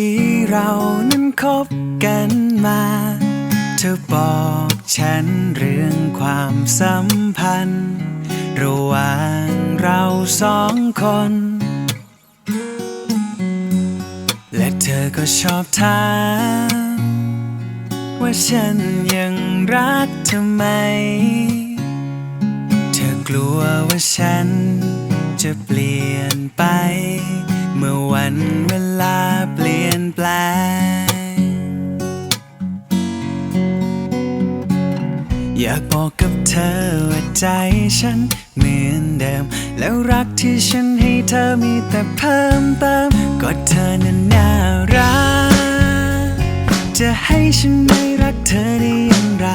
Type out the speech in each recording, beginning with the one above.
ที่เราเน้นคบกันมา เธอบอกฉันเรื่องความสัมพันธ์ ระหว่างเราสองคน และเธอก็ชอบถามว่าฉันยังรักเธอไหม เธอกลัวว่าฉันจะเปลี่ยนไป เมื่อวันเวลาเปลี่ยน แปลง อยากบอกกับเธอว่าใจฉันเหมือนเดิม แล้วรักที่ฉันให้เธอมีแต่เพิ่มเติมก็เธอนั้นน่ารัก จะให้ฉันไม่รักเธอได้อย่างไร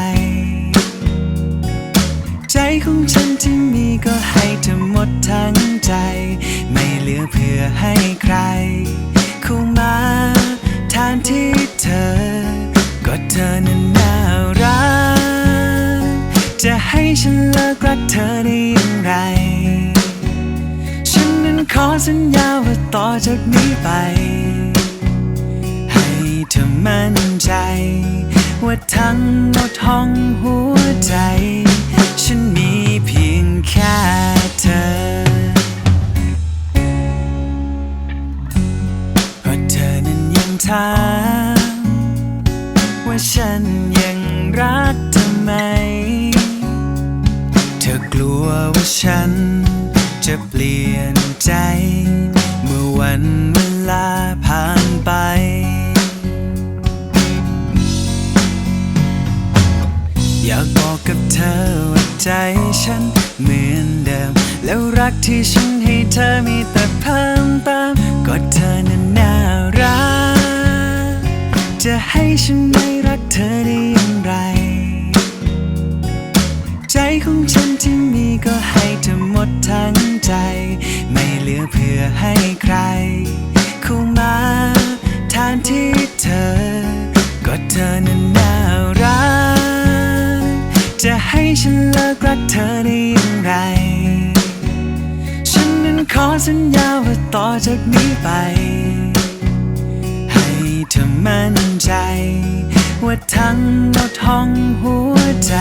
ใจของฉันที่มีก็ให้เธอหมดทั้งใจ ไม่เหลือเพื่อให้ใครเข้ามา แทนที่เธอ ก็เธอนั้นน่ารัก จะให้ฉันเลิกรักเธอได้อย่างไร ฉันนั้นขอสัญญาว่าต่อจากนี้ไป ให้เธอมั่นใจ ว่าทั้งหมดห้องหัวใจ ฉันมีเพียงแค่เธอ ฉันยังรักเธอไหม เธอกลัวว่าฉันจะเปลี่ยนใจ เมื่อวันเวลาผ่านไป อยากบอกกับเธอว่าใจฉันเหมือนเดิม แล้วรักที่ฉันให้เธอมีแต่เพิ่มเติมก็เธอ จะให้ฉันไม่รักเธอได้อย่างไร ใจของฉันที่มีก็ให้เธอหมดทั้งใจ ไม่เหลือเพื่อให้ใคร เข้ามาแทนที่เธอ ก็เธอนั้นน่ารัก จะให้ฉันเลิกรักเธอได้อย่างไร ฉันนั้นขอสัญญาว่าต่อจากนี้ไป เธอมั่นใจ ว่าทั้งหมดห้องหัวใจ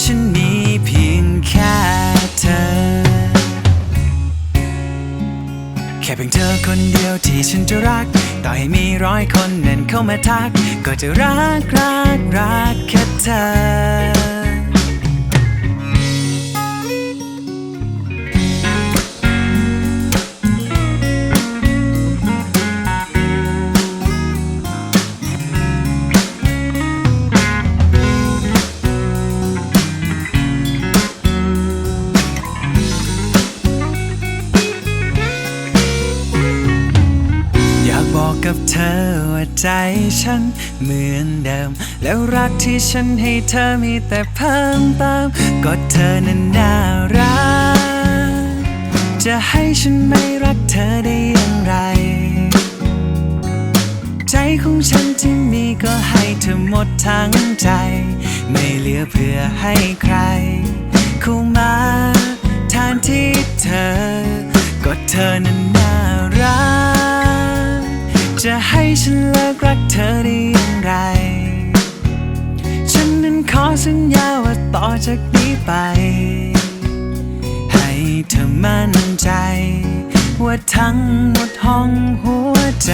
ฉันมีเพียงแค่เธอ แค่เพียงเธอคนเดียวที่ฉันจะรัก ต่อให้มีร้อยคนนั้นเข้ามาทัก ก็จะรักรักรักแค่เธอ ใจฉันเหมือนเดิม แล้วรักที่ฉันให้เธอมีแต่เพิ่มเติมก็เธอนั้นน่ารัก จะให้ฉันไม่รักเธอได้อย่างไร ใจของฉันที่มีก็ให้เธอหมดทั้งใจ ไม่เหลือเพื่อให้ใคร เข้ามาแทนที่เธอ ก็เธอนั้น จะให้ฉันเลิกรักเธอได้อย่างไร ฉันนั้นขอสัญญาว่าต่อจากนี้ไป ให้เธอมั่นใจ ว่าทั้งหมดห้องหัวใจ